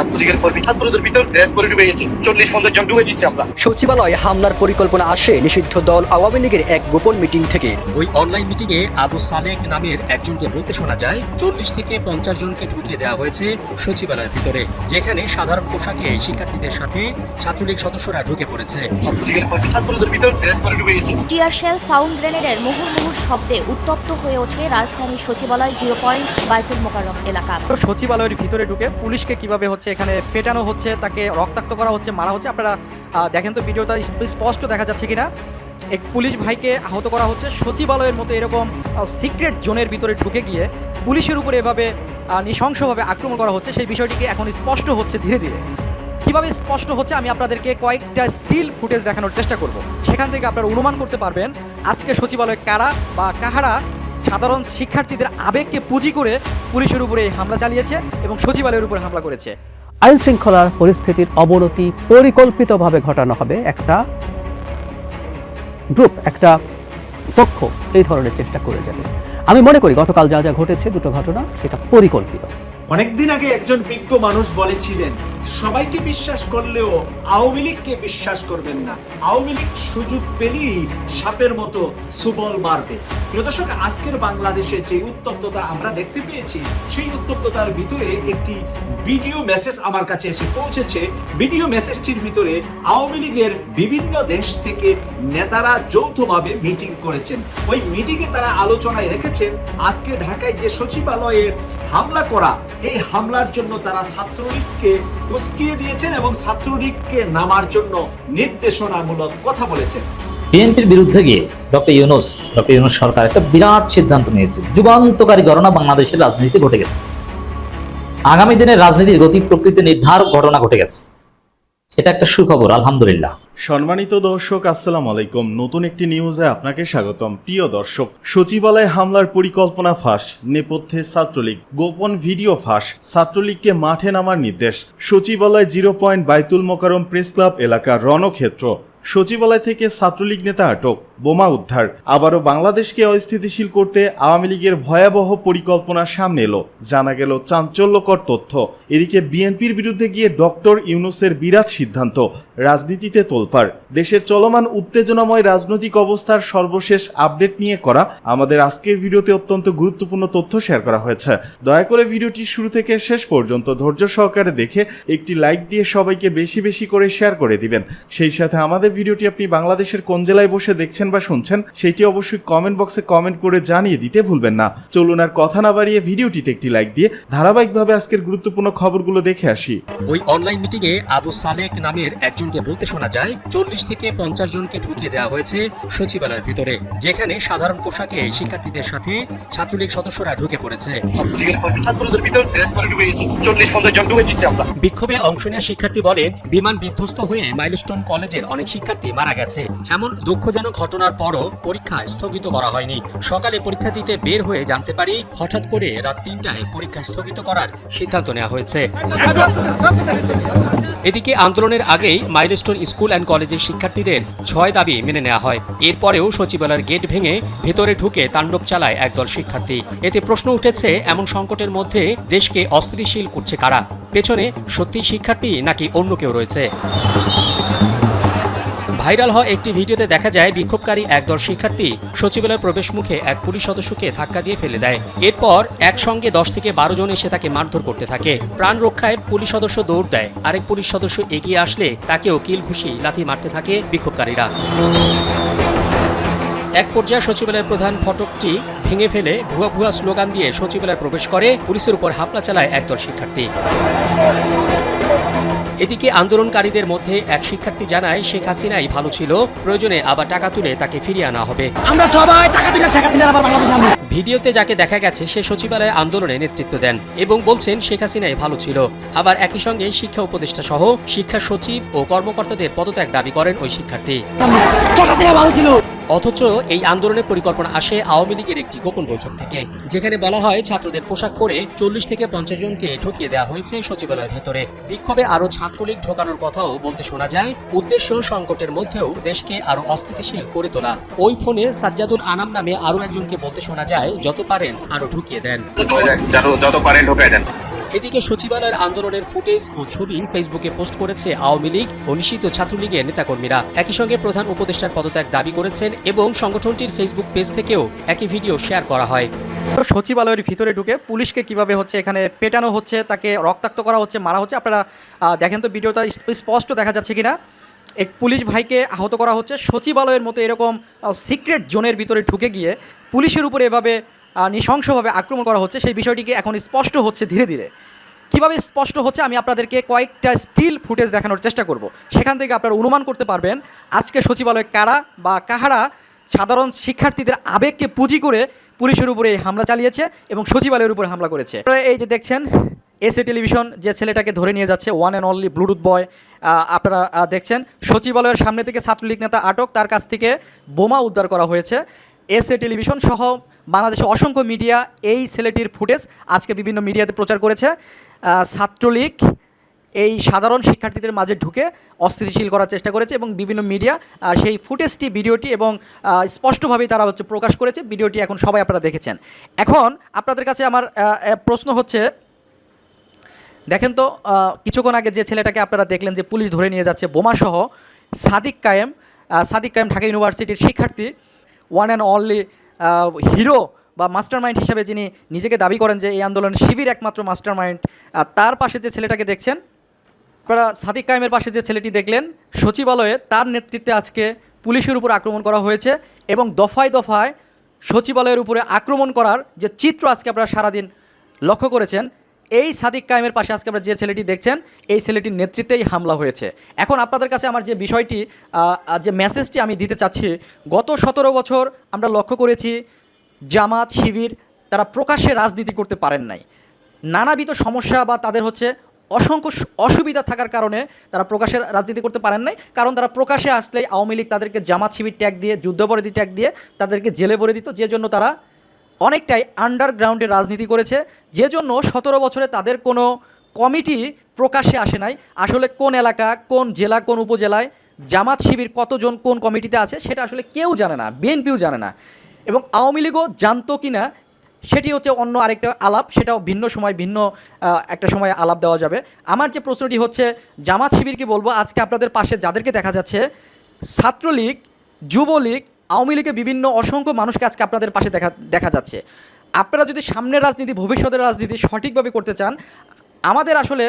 ছাত্রলীগের কর্মী ছাত্রদের ভিতর ড্রেস পরে ঢুকে গেছে। চল্লিশ পঞ্চাশ জন ঢুকে দিয়েছি আমরা। সচিবালয়ে হামলার পরিকল্পনা আসে নিষিদ্ধ দল আওয়ামী লীগের এক গোপন মিটিং থেকে। ওই অনলাইন মিটিংয়ে আবু সালেক নামের একজনকে বলতে শোনা যায় চল্লিশ থেকে পঞ্চাশ জনকে ঢুকিয়ে দেওয়া হয়েছে সচিবালয়ের ভিতরে যেখানে সাধারণ পোশাকে শিক্ষার্থীদের সাথে ছাত্রলীগ সদস্যরা ঢুকে পড়েছে। ছাত্রলীগের কর্মী ছাত্রদের ভিতর ড্রেস পরে ঢুকে গেছে। টিয়ার শেল সাউন্ড গ্রেনেডের মুহুর্মুহুর শব্দে উত্তপ্ত হয়ে ওঠে রাজধানীর সচিবালয় জিরো পয়েন্ট বাইতুল মোকাররম এলাকা। সচিবালয়ের ভিতরে ঢুকে পুলিশকে কীভাবে হচ্ছে এখানে পেটানো হচ্ছে, তাকে রক্তাক্ত করা হচ্ছে, মারা হচ্ছে। আপনারা দেখেন তো ভিডিওটা স্পষ্ট দেখা যাচ্ছে কিনা। এক পুলিশ ভাইকে আহত করা হচ্ছে। সচিবালয়ের মতো এরকম সিক্রেট জোনের ভিতরে ঢুকে গিয়ে পুলিশের উপরে এভাবে নৃশংসভাবে আক্রমণ করা হচ্ছে। সেই বিষয়টিকে এখন স্পষ্ট হচ্ছে ধীরে ধীরে। কীভাবে স্পষ্ট হচ্ছে আমি আপনাদেরকে কয়েকটা স্টিল ফুটেজ দেখানোর চেষ্টা করব। সেখান থেকে আপনারা অনুমান করতে পারবেন, আজকে সচিবালয় কারা বা কাহারা সাধারণ শিক্ষার্থীদের আবেগকে পুঁজি করে পুলিশের উপরে হামলা চালিয়েছে এবং সচিবালয়ের উপরে হামলা করেছে। আইন শৃঙ্খলার পরিস্থিতির অবনতি পরিকল্পিতভাবে ঘটানো হবে একটা গ্রুপ, একটা পক্ষ এই ধরনের চেষ্টা করে যাবে। আমি মনে করি গতকাল যা যা ঘটেছে, দুটো ঘটনা, সেটা পরিকল্পিত। অনেকদিন আগে একজন বিজ্ঞ মানুষ বলেছিলেন, সবাইকে বিশ্বাস করলেও আওয়ামী লীগকে বিশ্বাস করবেন না। আওয়ামী লীগ সুযোগ পেলেই সাপের মতো সুবল মারবে। দর্শক, আজকের বাংলাদেশে যে উত্তপ্ততা আমরা দেখতে পেয়েছি, সেই উত্তপ্ততার ভিতরে একটি ভিডিও মেসেজ আমার কাছে এসে পৌঁছেছে। ভিডিও মেসেজটির ভিতরে আওয়ামী লীগের বিভিন্ন দেশ থেকে নেতারা যৌথভাবে মিটিং করেছেন। ওই মিটিংয়ে তারা আলোচনায় রেখেছেন, আজকে ঢাকায় যে সচিবালয়ে হামলা করা এই হামলার জন্য তারা ছাত্রলীগকে উস্কিয়ে দিয়েছেন এবং ছাত্রলীগকে নামার জন্য নির্দেশনামূলক কথা বলেছেন। বিএনপির বিরুদ্ধে গিয়ে ডক্টর ইউনুস ডক্টর ইউনুস সরকার একটা বিরাট সিদ্ধান্ত নিয়েছে। যুগান্তকারী ঘটনা বাংলাদেশের রাজনীতিতে ঘটে গেছে। আগামী দিনের রাজনীতির গতি প্রকৃতি নির্ধারক ঘটনা ঘটে গেছে। এটা একটা সুখবর, আলহামদুলিল্লাহ। সম্মানিত দর্শক, আসসালাম আলাইকুম। নতুন একটি নিউজে আপনাকে স্বাগতম। প্রিয় দর্শক, সচিবালয়ে হামলার পরিকল্পনা ফাঁস, নেপথ্যে ছাত্রলীগ, গোপন ভিডিও ফাঁস, ছাত্রলীগকে মাঠে নামার নির্দেশ। সচিবালয় জিরো পয়েন্ট বাইতুল মোকারম প্রেস ক্লাব এলাকার রণক্ষেত্র। সচিবালয় থেকে ছাত্রলীগ নেতা আটক। বোমা উদ্ধার। আবারও বাংলাদেশকে অস্থিতিশীল করতে আওয়ামী লীগের ভয়াবহ পরিকল্পনা সামনে এলো। জানা গেল চাঞ্চল্যকর তথ্য। এদিকে বিএনপির বিরুদ্ধে গিয়ে ডক্টর ইউনুসের বিরাট সিদ্ধান্ত, রাজনীতিতে তোলপাড়। দেশের চলমান উত্তেজনাময় রাজনৈতিক অবস্থার সর্বশেষ আপডেট নিয়ে করা আমাদের আজকের ভিডিওতে অত্যন্ত গুরুত্বপূর্ণ তথ্য শেয়ার করা হয়েছে। দয়া করে ভিডিওটি শুরু থেকে শেষ পর্যন্ত ধৈর্য সহকারে দেখে একটি লাইক দিয়ে সবাইকে বেশি বেশি করে শেয়ার করে দিবেন। সেই সাথে আমাদের ভিডিওটি আপনি বাংলাদেশের কোন জেলায় বসে দেখছেন বা শুনছেন সেটি অবশ্যই কমেন্ট বক্সে কমেন্ট করে জানিয়ে দিতে ভুলবেন না। চলুন আর কথা না বাড়িয়ে ভিডিওটিতে একটি লাইক দিয়ে ধারাবাহিকভাবে আজকের গুরুত্বপূর্ণ খবরগুলো দেখে আসি। ওই অনলাইন মিটিংয়ে আবু সালেক নামের একজনকে বলতে শোনা যায় চল্লিশ থেকে পঞ্চাশ জনকে ঢুকিয়ে দেওয়া হয়েছে সচিবালয়ের ভিতরে যেখানে সাধারণ পোশাকে শিক্ষার্থীদের সাথে ছাত্রলীগ সদস্যরা ঢুকে পড়েছে। বিক্ষোভে অংশ নেওয়া শিক্ষার্থী বলেন বিমান বিধ্বস্ত হয়ে মাইলস্টোন কলেজের অনেক শিক্ষার্থী মারা গেছে। এমন দুঃখজনক ঘটনার পরও পরীক্ষা স্থগিত করা হয়নি। সকালে পরীক্ষা দিতে বের হয়ে জানতে পারি, হঠাৎ করে রাত তিনটায় পরীক্ষা স্থগিত করার সিদ্ধান্ত নেওয়া হয়েছে। এদিকে আন্দোলনের আগেই মাইলস্টোন স্কুল অ্যান্ড কলেজের শিক্ষার্থীদের ছয় দাবি মেনে নেওয়া হয়। এরপরেও সচিবালয়ের গেট ভেঙে ভেতরে ঢুকে তাণ্ডব চালায় একদল শিক্ষার্থী। এতে প্রশ্ন উঠেছে, এমন সংকটের মধ্যে দেশকে অস্থিতিশীল করছে কারা? পেছনে সত্যি শিক্ষার্থী নাকি অন্য কেউ রয়েছে? ভাইরাল হওয়া একটি ভিডিওতে দেখা যায়, বিক্ষোভকারী একদল শিক্ষার্থী সচিবালয়ের প্রবেশ মুখে এক পুলিশ সদস্যকে ধাক্কা দিয়ে ফেলে দেয়। এরপর একসঙ্গে দশ থেকে বারো জন এসে তাকে মারধর করতে থাকে। প্রাণ রক্ষায় পুলিশ সদস্য দৌড় দেয়। আরেক পুলিশ সদস্য এগিয়ে আসলে তাকেও কিল ঘুষি লাথি মারতে থাকে বিক্ষোভকারীরা। এক পর্যায়ে সচিবালয়ের প্রধান ফটকটি ভেঙে ফেলে ভুয়া ভুয়া স্লোগান দিয়ে সচিবালয়ে প্রবেশ করে। পুলিশের উপর হামলা চালায় একদল শিক্ষার্থী। এদিকে আন্দোলনকারীদের মধ্যে এক শিক্ষার্থী জানায় শেখ হাসিনাই ভালো ছিল প্রয়োজনে আবার টাকা তুলে তাকে ফিরিয়ে আনা হবে। আমরা সবাই টাকা দিলে শেখ হাসিনার আবার বাংলাদেশ আনব। ভিডিওতে যাকে দেখা গেছে সে সচিবালয়ে আন্দোলনে নেতৃত্ব দেন এবং বলছেন শেখ হাসিনাই ভালো ছিল। আবার একই সঙ্গে শিক্ষা উপদেষ্টা সহ শিক্ষা সচিব ও কর্মকর্তাদের পদত্যাগ দাবি করেন ওই শিক্ষার্থী। ভালো ছিল। অথচ এই আন্দোলনের পরিকল্পনা আসে আওয়ামী লীগের একটি গোপন বৈঠক থেকে, যেখানে বলা হয় ছাত্রদের পোশাক পরে চল্লিশ থেকে পঞ্চাশ জনকে ঢুকিয়ে দেওয়া হয়েছে সচিবালয়ের ভেতরে। বিক্ষোভে আরও ছাত্রলীগ ঢোকানোর কথাও বলতে শোনা যায়। উদ্দেশ্য সংকটের মধ্যেও দেশকে আরও অস্থিতিশীল করে তোলা। ওই ফোনে সাজ্জাদুল আনাম নামে আরও একজনকে বলতে শোনা যায়, যত পারেন আরও ঢুকিয়ে দেন। যত পারেন ঢুকাই দেন। এদিকে সচিবালয়ের আন্দোলনের ফুটেজ ও ছবি ফেসবুকে পোস্ট করেছে আওয়ামী লীগ ও নিষিদ্ধ ছাত্রলীগের নেতাকর্মীরা। একই সঙ্গে প্রধান উপদেষ্টার পদত্যাগ দাবি করেছেন এবং সংগঠনটির ফেসবুক পেজ থেকেও একই ভিডিও শেয়ার করা হয়। সচিবালয়ের ভিতরে ঢুকে পুলিশকে কীভাবে হচ্ছে এখানে পেটানো হচ্ছে, তাকে রক্তাক্ত করা হচ্ছে, মারা হচ্ছে, আপনারা দেখেন তো ভিডিওটা স্পষ্ট দেখা যাচ্ছে কিনা। এক পুলিশ ভাইকে আহত করা হচ্ছে। সচিবালয়ের মতো এরকম সিক্রেট জোনের ভিতরে ঢুকে গিয়ে পুলিশের উপরে এভাবে নৃশংসভাবে আক্রমণ করা হচ্ছে, সেই বিষয়টিকে এখন স্পষ্ট হচ্ছে ধীরে ধীরে। কীভাবে স্পষ্ট হচ্ছে আমি আপনাদেরকে কয়েকটা স্টিল ফুটেজ দেখানোর চেষ্টা করব। সেখান থেকে আপনারা অনুমান করতে পারবেন, আজকে সচিবালয়ে কারা বা কাহারা সাধারণ শিক্ষার্থীদের আবেগকে পুঁজি করে পুলিশের উপরে হামলা চালিয়েছে এবং সচিবালয়ের উপরে হামলা করেছে। এই যে দেখছেন এসএ টেলিভিশন যে ছেলেটাকে ধরে নিয়ে যাচ্ছে one and only Bluetooth boy আপনারা দেখছেন, সচিবালয়ের সামনে থেকে ছাত্রলীগ নেতা আটক, তার কাছ থেকে বোমা উদ্ধার করা হয়েছে। এসএ টেলিভিশন সহ বাংলাদেশে অসংখ্য মিডিয়া এই ছেলেটির ফুটেজ আজকে বিভিন্ন মিডিয়াতে প্রচার করেছে। ছাত্রলীগ এই সাধারণ শিক্ষার্থীদের মাঝে ঢুকে অস্থিতিশীল করার চেষ্টা করেছে এবং বিভিন্ন মিডিয়া সেই ফুটেজটি, ভিডিওটি এবং স্পষ্টভাবেই তারা হচ্ছে প্রকাশ করেছে। ভিডিওটি এখন সবাই আপনারা দেখেছেন। এখন আপনাদের কাছে আমার প্রশ্ন হচ্ছে, দেখেন তো কিছুক্ষণ আগে যে ছেলেটাকে আপনারা দেখলেন যে পুলিশ ধরে নিয়ে যাচ্ছে বোমাসহ সাদিক কায়েম সাদিক কায়েম ঢাকা ইউনিভার্সিটির শিক্ষার্থী ওয়ান অ্যান্ড অনলি হিরো বা মাস্টার মাইন্ড হিসাবে যিনি নিজেকে দাবি করেন যে এই আন্দোলন শিবির একমাত্র মাস্টার মাইন্ড তার পাশে যে ছেলেটাকে দেখছেন, আপনারা সাদিক কায়েমের পাশে যে ছেলেটি দেখলেন, সচিবালয়ে তার নেতৃত্বে আজকে পুলিশের উপর আক্রমণ করা হয়েছে এবং দফায় দফায় সচিবালয়ের উপরে আক্রমণ করার যে চিত্র আজকে আপনারা সারাদিন লক্ষ্য করেছেন এই সাদিক কায়েমের পাশে আজকে আমরা যে ছেলেটি দেখছেন, এই ছেলেটির নেতৃত্বেই হামলা হয়েছে। এখন আপনাদের কাছে আমার যে বিষয়টি যে মেসেজটি আমি দিতে চাচ্ছি, গত সতেরো বছর আমরা লক্ষ্য করেছি, জামাত, শিবির, তারা প্রকাশ্যে রাজনীতি করতে পারেন নাই। নানাবিধ সমস্যা বা তাদের হচ্ছে অসংখ্য অসুবিধা থাকার কারণে তারা প্রকাশ্যে রাজনীতি করতে পারেন নাই। কারণ তারা প্রকাশ্যে আসলেই আওয়ামী লীগ তাদেরকে জামাত, শিবির ট্যাগ দিয়ে, যুদ্ধপরাধী ট্যাগ দিয়ে তাদেরকে জেলে ভরে দিত। যে জন্য তারা অনেকটাই আন্ডারগ্রাউন্ডে রাজনীতি করেছে। যে জন্য সতেরো বছরে তাদের কোনো কমিটি প্রকাশ্যে আসে নাই। আসলে কোন এলাকা, কোন জেলা, কোন উপজেলায়, জামাত শিবির কতজন কোন কমিটিতে আছে, সেটা আসলে কেউ জানে না বিএনপিও জানে না। এবং আওয়ামী লীগও জানতো কি না, সেটি হচ্ছে অন্য আরেকটা আলাপ, সেটাও ভিন্ন সময়, ভিন্ন একটা সময় আলাপ দেওয়া যাবে। আমার যে প্রশ্নটি হচ্ছে, জামাত শিবিরকে বলব, আজকে আপনাদের পাশে যাদেরকে দেখা যাচ্ছে, ছাত্রলীগ, যুবলীগ আওয়ামী লীগের বিভিন্ন অসংখ্য মানুষকে আজকে আপনাদের পাশে দেখা দেখা যাচ্ছে। আপনারা যদি সামনের রাজনীতি, ভবিষ্যতের রাজনীতি সঠিকভাবে করতে চান, আমাদের আসলে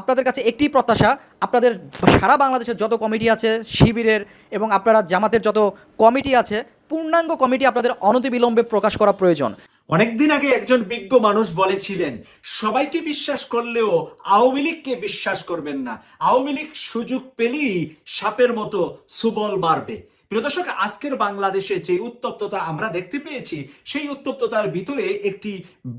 আপনাদের কাছে একটি প্রত্যাশা, আপনাদের সারা বাংলাদেশের যত কমিটি আছে, শিবিরের এবং আপনারা জামাতের যত কমিটি আছে, পূর্ণাঙ্গ কমিটি আপনাদের অনতিবিলম্বে প্রকাশ করা প্রয়োজন। অনেকদিন আগে একজন বিজ্ঞ মানুষ বলেছিলেন, সবাইকে বিশ্বাস করলেও আওয়ামী লীগকে বিশ্বাস করবেন না। আওয়ামী লীগ সুযোগ পেলেই সাপের মতো সুবল মারবে। প্রিয় দর্শক, আজকের বাংলাদেশে যে উত্তপ্ততা আমরা দেখতে পেয়েছি, সেই উত্তপ্ততার ভিতরে একটি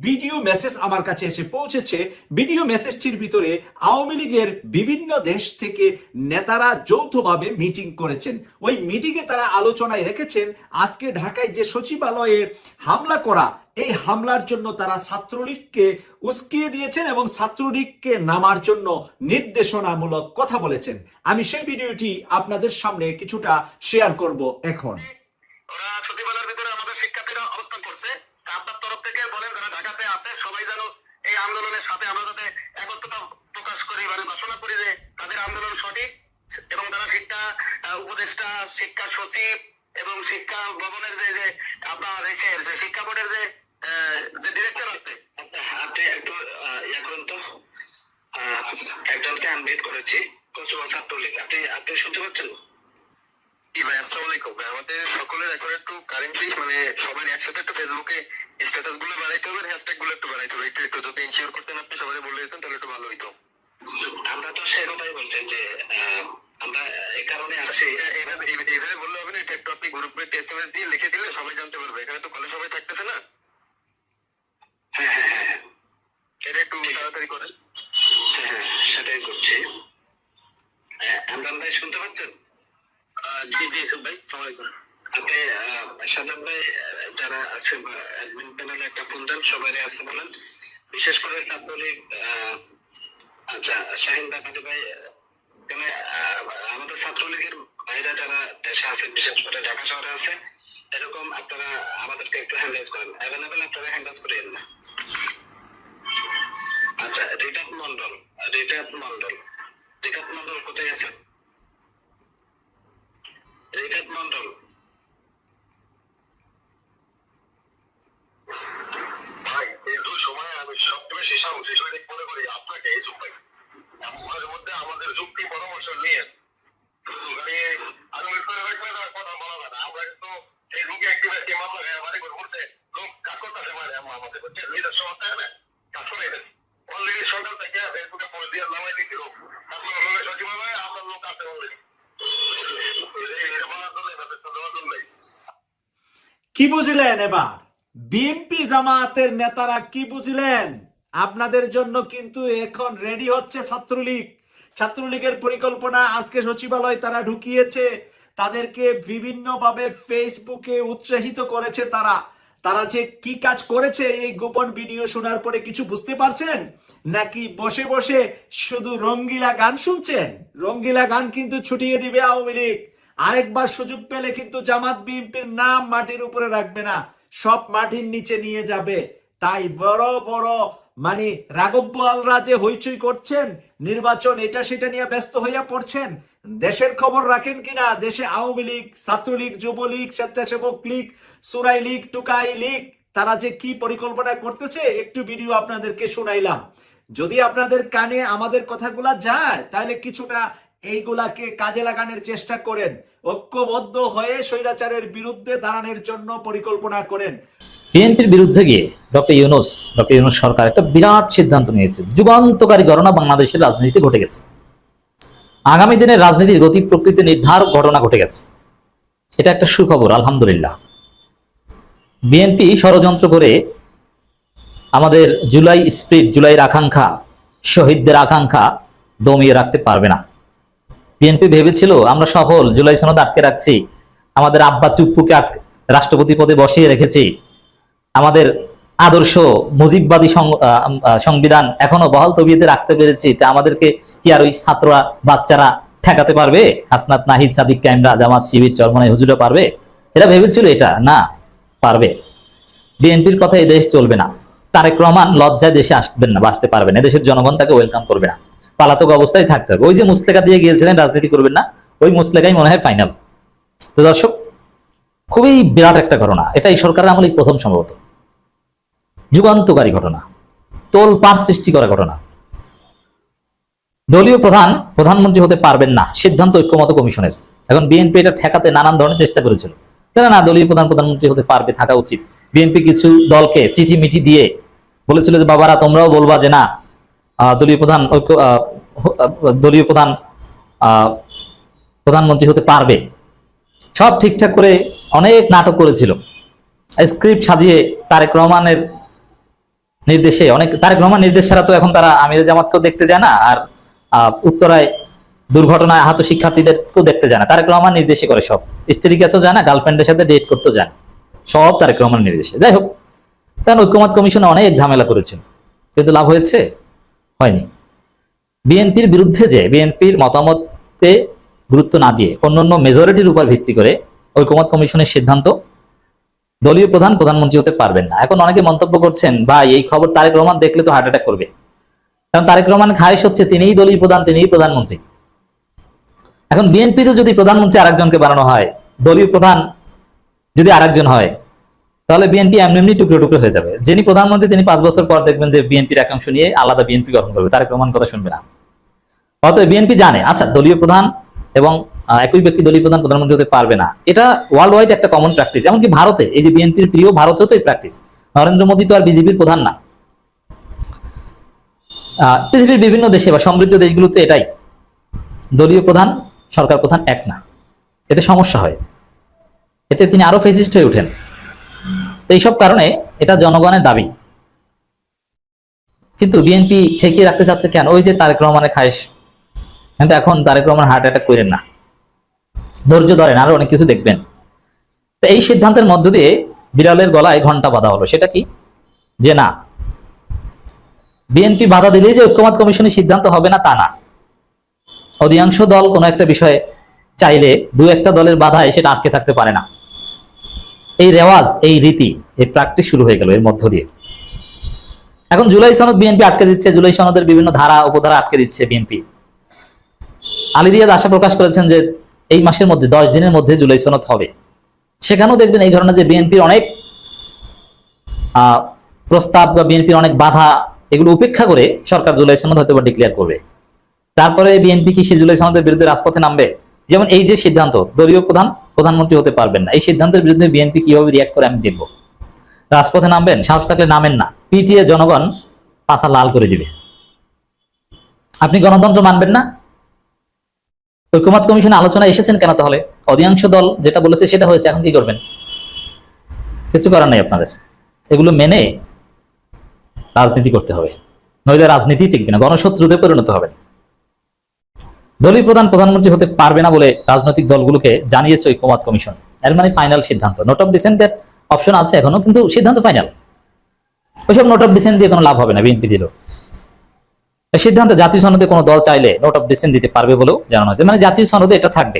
ভিডিও মেসেজ আমার কাছে এসে পৌঁছেছে। ভিডিও মেসেজটির ভিতরে আওয়ামী লীগের বিভিন্ন দেশ থেকে নেতারা যৌথভাবে মিটিং করেছেন। ওই মিটিংয়ে তারা আলোচনায় রেখেছেন, আজকে ঢাকায় যে সচিবালয়ে হামলা করা এই হামলার জন্য তারা ছাত্রলীগকে উস্কিয়ে দিয়েছেন এবং ছাত্রলীগকে নামার জন্য নির্দেশনামূলক কথা বলেছেন। আমি সেই ভিডিওটি আপনাদের সামনে কিছুটা শেয়ার করব এখন। সচিবালয়ের ভিতরে আমাদের শিক্ষার্থীরা অবস্থান করছে। তা আপনার তরফ থেকে বলেন যারা ঢাকাতে আছে সবাই যেন এই আন্দোলনের সাথে আমরা যাতে একত্রতা প্রকাশ করি মানে ঘোষণা করি যে তাদের আন্দোলন সঠিক এবং তারা শিক্ষা আহ, উপদেষ্টা শিক্ষা সচিব এবং শিক্ষা ভবনের যে যে আপনার এসে যে শিক্ষা বোর্ডের যে আহ, যে ডিরেক্টর আছে আপনি একটু আহ, ইয়ে করুন তো আহ, একজনকে আনবেট করেছি কচুয়া ছাত্রলীগ আপনি আপনি শুনতে পাচ্ছেন জি ভাই আসসালামু আলাইকুম ভাই, আমাদের সকলের এখন একটু কারেন্টলি মানে সবাই একসাথে একটু ফেসবুকে স্ট্যাটাসগুলো বাড়াইতে হবে হ্যাশট্যাগগুলো একটু বাড়াইতে হবে একটু একটু যদি ইনশিওর করতেন আপনি সবাই বলে দিতেন তাহলে একটু ভালো হইতো আমরা তো সে কথাই বলছেন যে আহ, আমরা এই কারণে আসছি এইভাবে এইভাবে- এইভাবে বললে হবে না এটা একটু আপনি গ্রুপে এসএমএস দিয়ে লিখে দিলে সবাই জানতে পারবে এখানে তো কলে সবাই থাকতেছে না হ্যাঁ হ্যাঁ হ্যাঁ হ্যাঁ। এটা একটু তাড়াতাড়ি করেন হ্যাঁ হ্যাঁ সেটাই করছি হ্যাঁ, ভাই শুনতে পাচ্ছেন? জি জি ইসুফ ভাই আপনি সাজাদ ভাই যারা আছে অ্যাডমিন প্যানেলে একটা ফোন দেন সবাই আসতে বলেন। বিশেষ করে ছাত্রলীগ আচ্ছা শাহিন বাকাতি ভাই এখানে আমাদের ছাত্রলীগের ভাইরা যারা দেশে আছে বিশেষ করে ঢাকা শহরে আছে এরকম আপনারা আমাদেরকে একটু হ্যান্ডেল করেন। অ্যাভেলেবেল আপনারা হ্যান্ডেল করেন না। আচ্ছা আচ্ছা মন্ডল রিটাপ মন্ডল রিটাপ মন্ডল কোথায় আছে రేకెత్మంటారు বুঝলেন এবার? বিএনপি জামায়াতের নেতারা কি বুঝলেন? আপনাদের জন্য কিন্তু এখন রেডি হচ্ছে ছাত্রলীগ। ছাত্রলীগের পরিকল্পনা, আজকে সচিবালয় তারা ঢুকিয়েছে। তাদেরকে বিভিন্নভাবে ফেসবুকে উৎসাহিত করেছে তারা। তারা যে কি কাজ করেছে, এই গোপন ভিডিও শোনার পরে কিছু বুঝতে পারছেন? নাকি বসে বসে শুধু রঙ্গিলা গান শুনছেন? রঙ্গিলা গান কিন্তু ছুটিয়ে দিবে আওয়ামী লীগ। আরেকবার সুযোগ পেলে কিন্তু জামাত বিএনপির নাম মাটির উপরে রাখবে না, সব মাটির নিচে নিয়ে যাবে। তাই বড় বড় মানে রাঘব বোয়ালরা যে হইচই করছেন, নির্বাচন এটা সেটা নিয়ে ব্যস্ত হইয়া পড়ছেন, দেশের খবর রাখেন কিনা? দেশে আওয়ামী লীগ, ছাত্রলীগ, যুবলীগ, স্বেচ্ছাসেবক লীগ, সুরাই লীগ, টুকাই লীগ, তারা যে কি পরিকল্পনা করতেছে, একটু ভিডিও আপনাদেরকে শোনাইলাম। যদি আপনাদের কানে আমাদের কথাগুলা যায়, তাহলে কিছুটা এইগুলাকে কাজে লাগানোর চেষ্টা করেন। ঐক্যবদ্ধ হয়ে স্বৈরাচারের বিরুদ্ধে দাঁড়ানোর জন্য পরিকল্পনা করেন। বিএনপির বিরুদ্ধে গিয়ে ডক্টর ইউনুস ডক্টর ইউনুস সরকার একটা বিরাট সিদ্ধান্ত নিয়েছে। যুগান্তকারী ঘটনা বাংলাদেশের রাজনীতিতে ঘটে গেছে। আগামী দিনের রাজনীতির গতি প্রকৃতি নির্ধারক ঘটনা ঘটে গেছে। এটা একটা সুখবর, আলহামদুলিল্লাহ। বিএনপি ষড়যন্ত্র করে আমাদের জুলাই স্প্রিট, জুলাইয়ের আকাঙ্ক্ষা, শহীদদের আকাঙ্ক্ষা দমিয়ে রাখতে পারবে না। বিএনপি ভেবেছিল, আমরা সফল, জুলাই সনদ আটকে রাখছি। আমাদের আব্বা চুপ্পুকে রাষ্ট্রপতি পদে বসিয়ে রেখেছি। আমাদের আদর্শ মুজিববাদী সংবিধান এখনও বহাল তবিয়তে রাখতে পেরেছি। তা আমাদেরকে কি আর ওই ছাত্ররা, বাচ্চারা ঠেকাতে পারবে? হাসনাত নাহিদ, সাদিক ক্যামরা, জামাত, শিবির, চরমনাই হুজুরা পারবে? এরা ভেবেছিল এটা। না, পারবে। বিএনপির কথা এই দেশ চলবে না। তারেক রহমান লজ্জায় দেশে আসবেন না বাঁচতে পারবেন না। দেশের জনগণ তাকে ওয়েলকাম করবে না। পালাতক অবস্থায় থাকতে হবে। ওই যে মুসলেখা দিয়ে গিয়েছিলেন, রাজনীতি করবেন না, ওই মুসলেখাই মনে হয় ফাইনাল তো দর্শক, খুবই বিরাট একটা ঘটনা। এটা এই সরকারের আমলেই প্রথম সম্ভবত। যুগান্তকারী ঘটনা। তোল পার সৃষ্টি করা ঘটনা। দলীয় প্রধান, প্রধানমন্ত্রী হতে পারবেন না, সিদ্ধান্ত ঐক্যমত কমিশনের। এখন বিএনপি এটা ঠেকাতে নানান ধরনের চেষ্টা করেছিল। তারা না, দলীয় প্রধান, প্রধানমন্ত্রী হতে পারবে, থাকা উচিত। বিএনপি কিছু দলকে চিঠি মিঠি দিয়ে বলেছিল যে, বাবারা, তোমরাও বলবা যে না দলীয় প্রধান ঐক্য দলীয় প্রধান প্রধানমন্ত্রী হতে পারবে। সব ঠিকঠাক করে অনেক নাটক করেছিল। স্ক্রিপ্ট সাজিয়ে তারেক রহমানের নির্দেশে অনেক, তারেক রহমান নির্দেশ ছাড়া তো এখন তারা আমির জামাতকেও দেখতে যায় না, আর উত্তরায় দুর্ঘটনায় আহত শিক্ষার্থীদেরকেও দেখতে যায় না। তারেক রহমান নির্দেশে করে সব। স্ত্রীর কাছেও যায় না গার্লফ্রেন্ডের সাথে ডেট করতেও যায় সব তারেক রহমান নির্দেশে। যাই হোক তখন ঐক্যমত কমিশনে অনেক ঝামেলা করেছিল। কিন্তু লাভ হয়েছে? হয়নি। বিএনপির বিরুদ্ধে যে বিএনপির মতামতকে গুরুত্ব না দিয়ে অন্যান্য মেজরিটির উপর ভিত্তি করে ঐকমত কমিশনের সিদ্ধান্ত দলীয় প্রধান, প্রধানমন্ত্রী হতে পারবেন না। এখন অনেকে মন্তব্য করছেন, ভাই, এই খবর তারেক রহমান দেখলে তো হার্ট অ্যাটাক করবে। কারণ তারেক রহমান খায়েশ হচ্ছে তিনিই দলীয় প্রধান, তিনিই প্রধানমন্ত্রী। এখন বিএনপিতে যদি প্রধানমন্ত্রী আরেকজনকে বানানো হয়, দলীয় প্রধান যদি আরেকজন হয় তাহলে বিএনপি এমনি এমনি টুকরো টুকরো হয়ে যাবে। যিনি প্রধানমন্ত্রী, তিনি পাঁচ বছর পর দেখবেন যে বিএনপির একাংশ নিয়ে আলাদা বিএনপি গঠন করবে। তারেক রহমান কথা শুনবে না। অতএব বিএনপি জানে আচ্ছা দলীয় প্রধান এবং একই ব্যক্তি দলীয় প্রধান প্রধানমন্ত্রী হতে পারবে না। এটা ওয়ার্ল্ড ওয়াইড একটা কমন প্র্যাকটিস এমনকি ভারতে, এই যে বিএনপির প্রিয় ভারতেও তো এই প্র্যাকটিস নরেন্দ্র মোদী তো আর বিজেপির প্রধান না। পৃথিবীর বিভিন্ন দেশে বা সমৃদ্ধ দেশগুলোতে এটাই। দলীয় প্রধান, সরকার প্রধান এক না। এতে সমস্যা হয়। এতে তিনি আরও ফেসিস্ট হয়ে ওঠেন। তো এইসব কারণে এটা জনগণের দাবি। কিন্তু বিএনপি ঠেকিয়ে রাখতে চাচ্ছে কেন? ওই যে তারেক রহমানের খায়েশ। কিন্তু এখন তারেক রহমান হার্ট অ্যাটাক করেন না। ধৈর্য ধরেন, আরও অনেক কিছু দেখবেন। তো এই সিদ্ধান্তের মধ্য দিয়ে বিড়ালের গলায় ঘণ্টা বাঁধা হলো। সেটা কি? যে না, বিএনপি বাধা দিলেই যে ঐক্যমত কমিশনের সিদ্ধান্ত হবে না তা না। অধিকাংশ দল কোনো একটা বিষয়ে চাইলে দু একটা দলের বাধায় সেটা আটকে থাকতে পারে না। এই রেওয়াজ, এই রীতি, এই প্র্যাকটিস শুরু হয়ে গেল এর মধ্য দিয়ে। এখন জুলাই সনদ বিএনপি আটকে দিচ্ছে, জুলাই সনদের বিভিন্ন ধারা, উপধারা আটকে দিচ্ছে বিএনপি। আলী রিয়াজ আশা প্রকাশ করেছেন যে এই মাসের মধ্যে, দশ দিনের মধ্যে জুলাই সনদ হবে। সেখানেও দেখবেন এই ধরনের যে বিএনপির অনেক প্রস্তাব বা বিএনপির অনেক বাধা, এগুলো উপেক্ষা করে সরকার জুলাই সনদ হয়তো ডিক্লেয়ার করবে। তারপরে বিএনপি কি সেই জুলাই সনদের বিরুদ্ধে রাজপথে নামবে? যেমন এই যে সিদ্ধান্ত, দলীয় প্রধান প্রধানমন্ত্রী হতে পারবেন না। এই সিদ্ধান্তের বিরুদ্ধে বিএনপি কীভাবে রিয়াক্ট করে আমি দেখব। রাজপথে নামবেন, সাহস থাকলে নামেন না। পিটিএ জনগণ পাশা লাল করে দিবে। আপনি গণতন্ত্র মানবেন না? ঐক্যমত কমিশনে আলোচনা এসেছেন কেন তাহলে? অধিকাংশ দল যেটা বলেছে সেটা হয়েছে, এখন কি করবেন? কিছু করার নাই আপনাদের। এগুলো মেনে রাজনীতি করতে হবে। নইলে রাজনীতি টিকবে না, গণশত্রুতে পরিণত হবে দলীয় প্রধান প্রধানমন্ত্রী হতে পারবে না বলে রাজনৈতিক দলগুলোকে জানিয়েছে ঐক্যমত কমিশন। এর মানে ফাইনাল সিদ্ধান্ত নোট অফ ডিসেন্টের অপশন আছে এখনও, কিন্তু সিদ্ধান্ত ফাইনাল ওইসব নোট অফ ডিসেন্ট দিয়ে কোনো লাভ হবে না বিএনপি দিল এই সিদ্ধান্তে জাতীয় সনদে কোনো দল চাইলে নোট অফ ডিসেন্ট দিতে পারবে বলেও জানানো হয়েছে। মানে জাতীয় সনদে এটা থাকবে।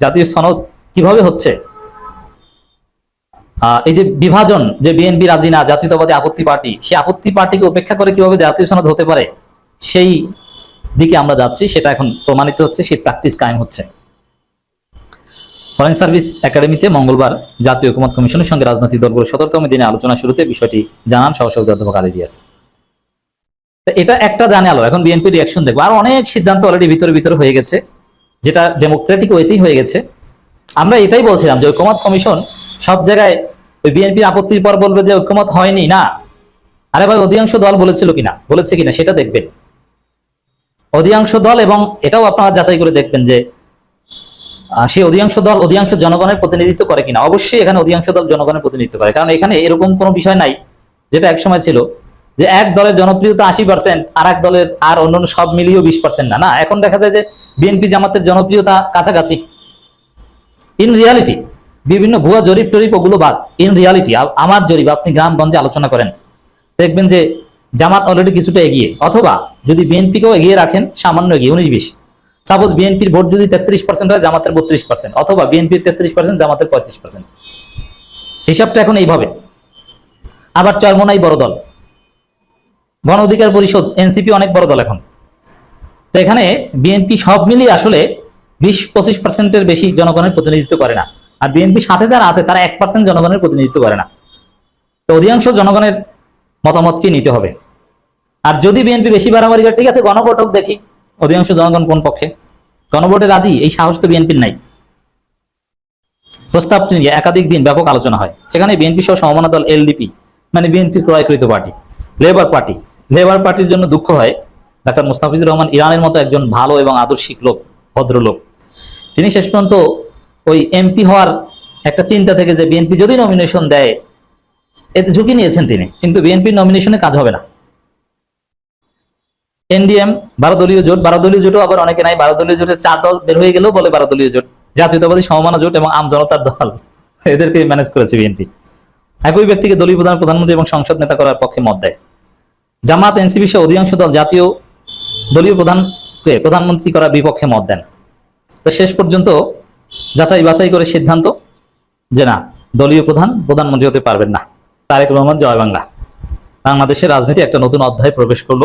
জাতীয় সনদ কীভাবে হচ্ছে? এই যে বিভাজন, যে বিএনপি রাজি না, জাতীয়তাবাদী আপত্তি পার্টি সেই আপত্তি পার্টিকে উপেক্ষা করে কীভাবে জাতীয় সনদ হতে পারে, সেই দিকে আমরা যাচ্ছি, সেটা এখন প্রমাণিত হচ্ছে, সেই প্র্যাকটিস কায়েম হচ্ছে। ফরেন সার্ভিস একাডেমিতে মঙ্গলবার জাতীয় ঐকমত কমিশনের সঙ্গে রাজনৈতিক দলগুলোর সতেরোতম দিনে আলোচনা শুরুতে বিষয়টি জানান সহসভাপতি অধ্যাপক আলী রিয়াস এটা একটা জানে আলো, এখন বিএনপি রিয়াকশন দেখব। আর অনেক সিদ্ধান্ত অলরেডি ভিতরে ভিতরে হয়ে গেছে, যেটা ডেমোক্রেটিক ওয়েতেই হয়ে গেছে। আমরা এটাই বলছিলাম যে ঐকমত কমিশন সব জায়গায় ওই বিএনপির আপত্তির পর বলবে যে ঐকমত হয়নি, না। আরে ভাই, অধিকাংশ দল বলেছিল কিনা? বলেছে কিনা, সেটা দেখবেন। অধিকাংশ দল এবং এটাও আপনারা যাচাই করে দেখবেন যে সেই অধিকাংশ দল অধিকাংশ জনগণের প্রতিনিধিত্ব করে কিনা। অবশ্যই এখানে অধিকাংশ দল জনগণের প্রতিনিধিত্ব করে। কারণ এখানে এরকম কোনো বিষয় নাই, যেটা একসময় ছিল, যে এক দলের জনপ্রিয়তা আশি পার্সেন্ট আর এক দলের আর অন্যান্য সব মিলিয়েও বিশ পার্সেন্ট না। না, এখন দেখা যায় যে বিএনপি জামাতের জনপ্রিয়তা কাছাকাছি। ইন রিয়ালিটি বিভিন্ন ভুয়া জরিপ টরিপ ওগুলো বাদ। ইন রিয়ালিটি আমার জরিপ, আপনি গ্রামগঞ্জে আলোচনা করেন। দেখবেন যে জামাত অলরেডি কিছুটা এগিয়ে। অথবা যদি বিএনপিকেও এগিয়ে রাখেন, সামান্য এগিয়ে, উনিশ বিশ। সাপোজ বিএনপির ভোট যদি তেত্রিশ পার্সেন্ট হয়, জামাতের বত্রিশ পার্সেন্ট অথবা বিএনপির তেত্রিশ পার্সেন্ট জামাতের পঁয়ত্রিশ পার্সেন্ট হিসাবটা এখন এইভাবে। আবার চরমোনাই বড় দল। গণ অধিকার পরিষদ, এনসিপি অনেক বড় দল এখন। তো এখানে বিএনপি সব মিলিয়ে আসলে বিশ পঁচিশ পার্সেন্টের বেশি জনগণের প্রতিনিধিত্ব করে না। আর বিএনপি সাথে যারা আছে, তারা এক পার্সেন্ট জনগণের প্রতিনিধিত্ব করে না। তো অধিকাংশ জনগণের মতামতকে নিতে হবে। আর যদি বিএনপি বেশি বাড়াবাড়ি করে, ঠিক আছে, গণভোট দেখি, অধিকাংশ জনগণ কোন পক্ষে? গণভোটে রাজি? এই সাহস তো বিএনপির নাই। প্রস্তাব নিয়ে একাধিক দিন ব্যাপক আলোচনা হয়। সেখানে বিএনপি সহ সমমনা দল এলডিপি মানে বিএনপির ক্রয়কৃত পার্টি লেবার পার্টি লেবার পার্টির জন্য দুঃখ হয় ডাক্তার মুস্তাফিজুর রহমান, ইরানের মতো একজন ভালো এবং আদর্শিক লোক, ভদ্রলোক। তিনি শেষ পর্যন্ত ওই এমপি হওয়ার একটা চিন্তা থেকে যে বিএনপি যদি নমিনেশন দেয় এতে ঝুঁকি নিয়েছেন তিনি, কিন্তু বিএনপির নমিনেশনে কাজ হবে না। এনডিএম বারো দলীয় জোট বারো দলীয় জোটও আবার অনেকে নাই। বারো দলীয় জোটের চার দল বের হয়ে গেলেও বলে বারো দলীয় জোট। জাতীয়তাবাদী সমমানা জোট এবং আম জনতার দল। এদেরকে ম্যানেজ করেছে বিএনপি। একই ব্যক্তিকে দলীয় প্রধান, প্রধানমন্ত্রী এবং সংসদ নেতা করার পক্ষে মত দেয়। জামাত, এনসিপি সহ অধিকাংশ দল জাতীয় দলীয় প্রধানকে প্রধানমন্ত্রী করার বিপক্ষে মত দেন। তো শেষ পর্যন্ত যাচাই বাছাই করে সিদ্ধান্ত যে না, দলীয় প্রধান প্রধানমন্ত্রী হতে পারবেন না। তারেক রহমান, জয় বাংলা। বাংলাদেশের রাজনীতি একটা নতুন অধ্যায় প্রবেশ করল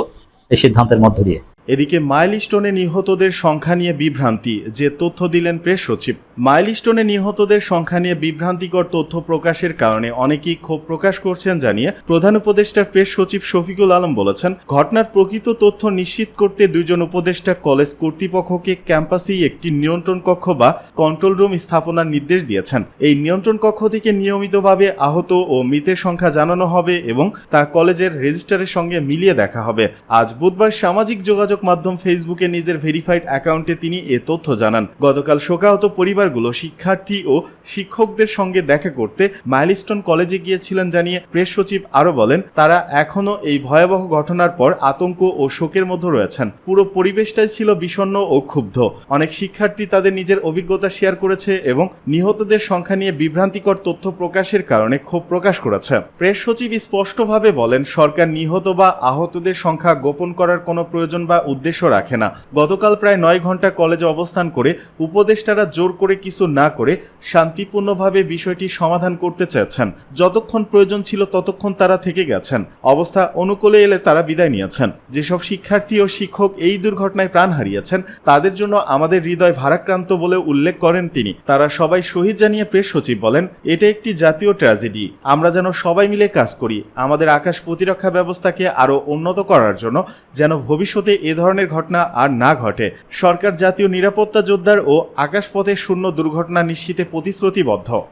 এই সিদ্ধান্তের মধ্য দিয়ে। এদিকে মাইলস্টোনে নিহতদের সংখ্যা নিয়ে বিভ্রান্তি, যে তথ্য দিলেন প্রেস সচিব। মাইলস্টোনে নিহতদের সংখ্যা নিয়ে বিভ্রান্তিকর তথ্য প্রকাশের কারণে অনেকেই ক্ষোভ প্রকাশ করছেন জানিয়ে প্রধান উপদেষ্টার প্রেস সচিব শফিকুল আলম বলেছেন, ঘটনার প্রকৃত তথ্য নিশ্চিত করতে দুজন উপদেষ্টা কলেজ কর্তৃপক্ষকে ক্যাম্পাসেই একটি নিয়ন্ত্রণ কক্ষ বা কন্ট্রোল রুম স্থাপনার নির্দেশ দিয়েছেন। এই নিয়ন্ত্রণ কক্ষ থেকে নিয়মিতভাবে আহত ও মৃতের সংখ্যা জানানো হবে এবং তা কলেজের রেজিস্টারের সঙ্গে মিলিয়ে দেখা হবে। আজ বুধবার সামাজিক যোগাযোগ মাধ্যম ফেসবুকে নিজের ভেরিফাইড অ্যাকাউন্টে তিনি এ তথ্য জানান। গতকাল শোকাহত পরিবারগুলো শিক্ষার্থী ও শিক্ষকদের সঙ্গে দেখা করতে মাইলস্টোন কলেজে গিয়েছিলেন জানিয়ে প্রেস সচিব আরও বলেন, তারা এখনও এই ভয়াবহ ঘটনার পর আতঙ্ক ও শোকের মধ্যে রয়েছেন। পুরো পরিবেশটাই ছিল বিষণ্ণ ও ক্ষুব্ধ। অনেক শিক্ষার্থী তাদের নিজের অভিজ্ঞতা শেয়ার করেছে এবং নিহতদের সংখ্যা নিয়ে বিভ্রান্তিকর তথ্য প্রকাশের কারণে ক্ষোভ প্রকাশ করেছে। প্রেস সচিব স্পষ্টভাবে বলেন, সরকার নিহত বা আহতদের সংখ্যা গোপন করার কোনো প্রয়োজন বা উদ্দেশ্য রাখে না। গতকাল প্রায় নয় ঘণ্টা কলেজে অবস্থান করে উপদেষ্টারা জোর করে কিছু না করে শান্তিপূর্ণভাবে বিষয়টি সমাধান করতে চেয়েছেন। যতক্ষণ প্রয়োজন ছিল ততক্ষণ তারা থেকে গেছেন। অবস্থা অনুকূলে এলে তারা বিদায় নিয়েছেন। যেসব শিক্ষার্থী ও শিক্ষক এই দুর্ঘটনায় প্রাণ হারিয়েছেন, তাদের জন্য আমাদের হৃদয় ভারাক্রান্ত বলে উল্লেখ করেন তিনি। তারা সবাই শহীদ জানিয়ে প্রেস সচিব বলেন, এটা একটি জাতীয় ট্র্যাজেডি। আমরা যেন সবাই মিলে কাজ করি। আমাদের আকাশ প্রতিরক্ষা ব্যবস্থাকে আরও উন্নত করার জন্য যেন ভবিষ্যতে এ ধরনের ঘটনা আর না ঘটে। সরকার জাতীয় নিরাপত্তা যোদ্ধার ও আকাশপথে শূন্য দুর্ঘটনা নিশ্চিতে প্রতিশ্রুতিবদ্ধ।